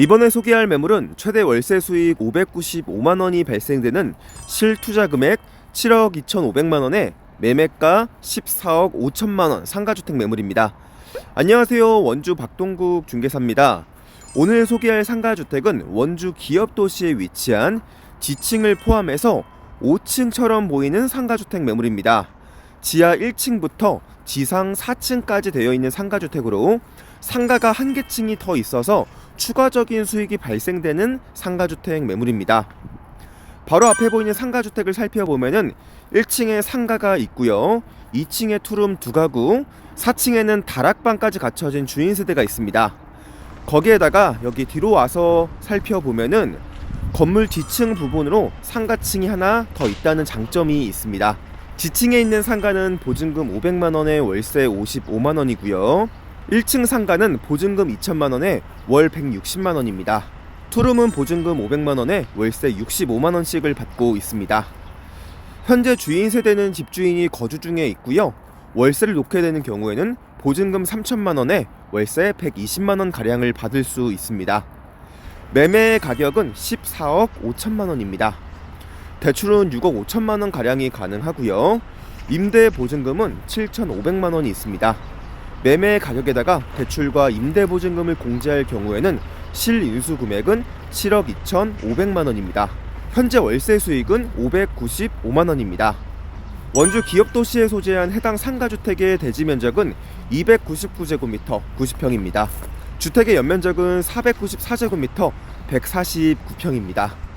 이번에 소개할 매물은 최대 월세 수익 595만 원이 발생되는 실투자 금액 7억 2,500만 원에 매매가 14억 5천만 원 상가주택 매물입니다. 안녕하세요. 원주 박동국 중개사입니다. 오늘 소개할 상가주택은 원주 기업도시에 위치한 지층을 포함해서 5층처럼 보이는 상가주택 매물입니다. 지하 1층부터 지상 4층까지 되어 있는 상가주택으로 상가가 한 개층이 더 있어서 추가적인 수익이 발생되는 상가주택 매물입니다. 바로 앞에 보이는 상가주택을 살펴보면은 1층에 상가가 있고요. 2층에 투룸 두 가구, 4층에는 다락방까지 갖춰진 주인 세대가 있습니다. 거기에다가 여기 뒤로 와서 살펴보면은 건물 뒤층 부분으로 상가층이 하나 더 있다는 장점이 있습니다. 지층에 있는 상가는 보증금 500만 원에 월세 55만 원이고요. 1층 상가는 보증금 2천만 원에 월 160만 원입니다. 투룸은 보증금 500만 원에 월세 65만 원씩을 받고 있습니다. 현재 주인 세대는 집주인이 거주 중에 있고요. 월세를 놓게 되는 경우에는 보증금 3천만 원에 월세 120만 원 가량을 받을 수 있습니다. 매매 가격은 14억 5천만 원입니다. 대출은 6억 5천만 원 가량이 가능하고요. 임대 보증금은 7,500만 원이 있습니다. 매매 가격에다가 대출과 임대 보증금을 공제할 경우에는 실인수 금액은 7억 2,500만 원입니다. 현재 월세 수익은 595만 원입니다. 원주 기업도시에 소재한 해당 상가주택의 대지 면적은 299제곱미터 90평입니다. 주택의 연면적은 494제곱미터 149평입니다.